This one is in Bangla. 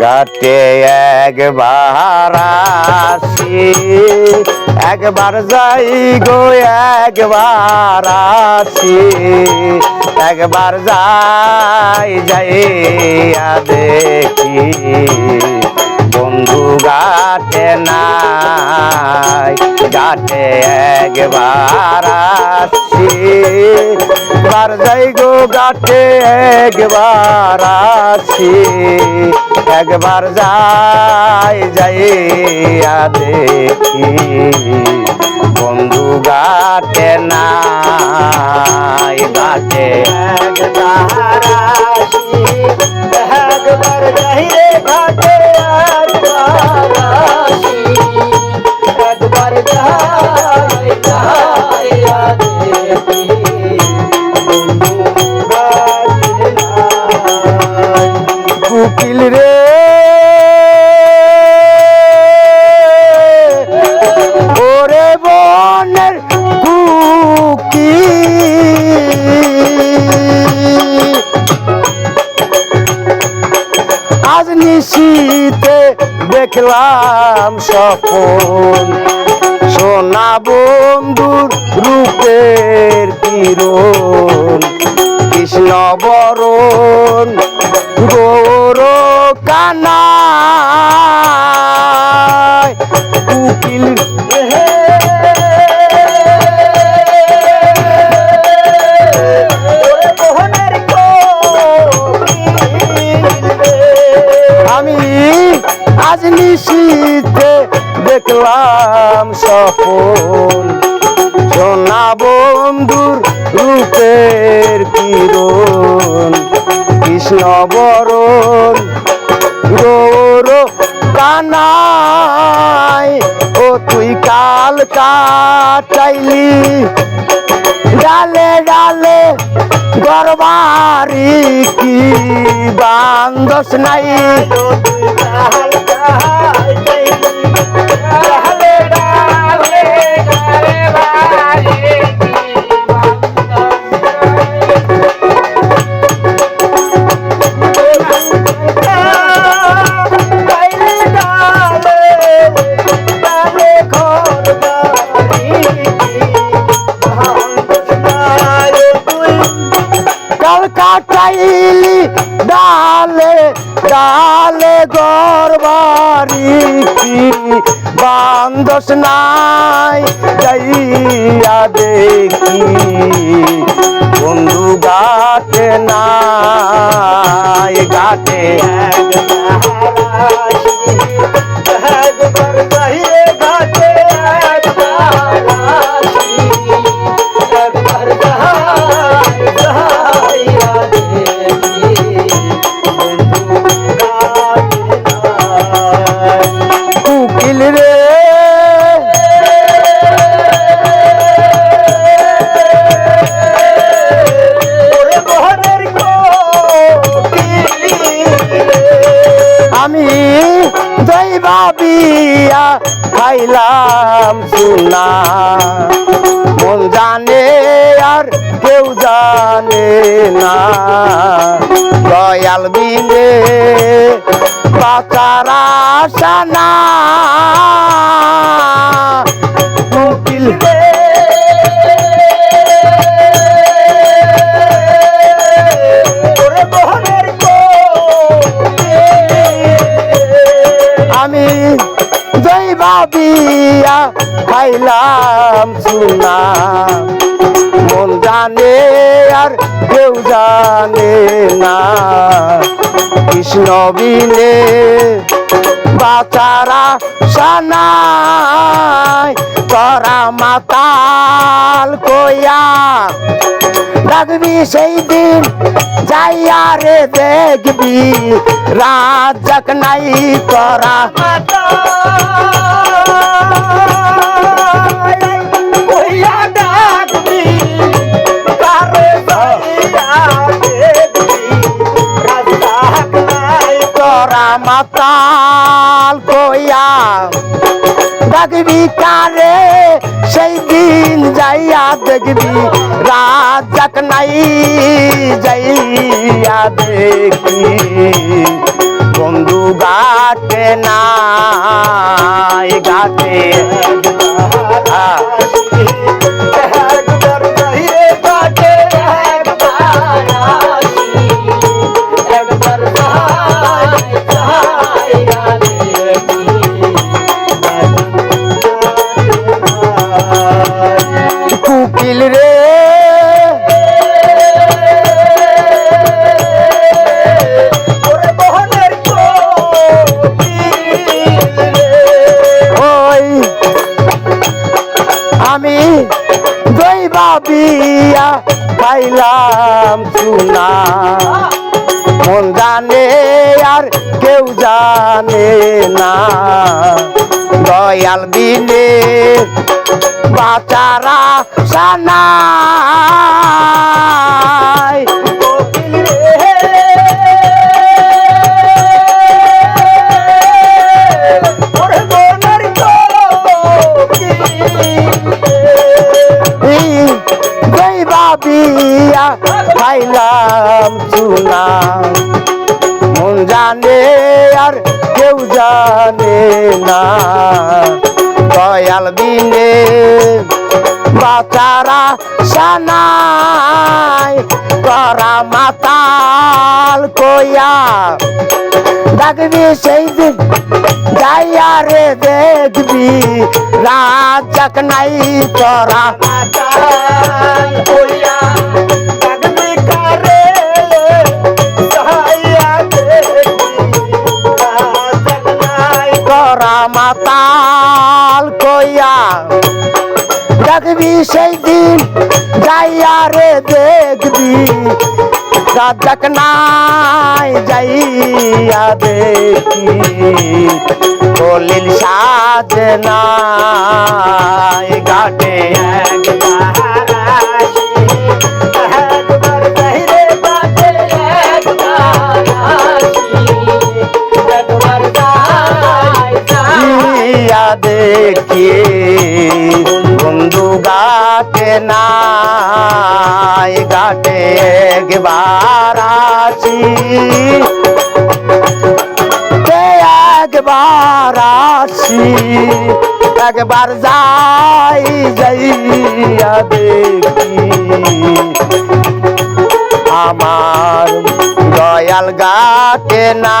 ঘাটে একবার আসি। একবার যাই গো, একবার আসি। একবার যাই যাই দেখি। বন্ধু গাটে নাই গাটে একবার আসি। বার যাই গো গাটে একবার একবার যাই যাই দেখি বন্ধু গাটে নাই গাটে একবার যাই রে ঘাটে কুকিল রে আজ নিশীতে দেখলাম স্বপন। সোনা বন্ধুর রূপের কিরণ। কৃষ্ণ বরণ গৌর কানায় কুকিল আজ নিশীতে দেখলাম সপন। সোনা বন্ধুর রূপের কিরণ, কৃষ্ণ বরণ, গৌর কানাই। ও তুই কাল কাটাইলি, ডালে ডালে গরবারি কি বান্দস নাই? কি বান্দস নাই যাইয়া দেখি? বন্ধু গাতে নাই গাতে আমি তৈ বাবিয়া খাইলাম সুনা। মন জানে আর কেউ জানে না। দয়াল বিনে বাঁচার আশা বিয়া খাইলাম সুনা। মন জানে আর কেউ জানে না। কৃষ্ণ বিনে বাচারা সানাই করা মাতাল কইয়া ডাকবি সেই দিন, যাইয়া রে দেখবি। রাজক নাই করা করা মাতাল কইয়া ডাকবি কারে? সেই দিন যাইয়া দেখবি রাজক নাই যাইয়া দেখি বন্ধু ঘাটে না ঘাটে চুনা মন জানে আর কেউ জানে না। দয়াল বিনে বাচারা সানাই চুনা মন জানে আর কেউ জানে না। দয়াল বিনে বাচারা সানাই করা মাতাল কইয়া ডাকবি সেই দিন, যাইয়া রে দেখবি। রাজাক নাই তোরা আকাল দেখবি সেই দিন যাইয়া রে দেখবি রাজাক নাই যাইয়া দেখি কলিল সাজনাই ঘাটে একবার নাই গাতে একবার আসি। একবার আসি? একবার যাই যাইয়া দেখি। আমার দয়াল গাতে না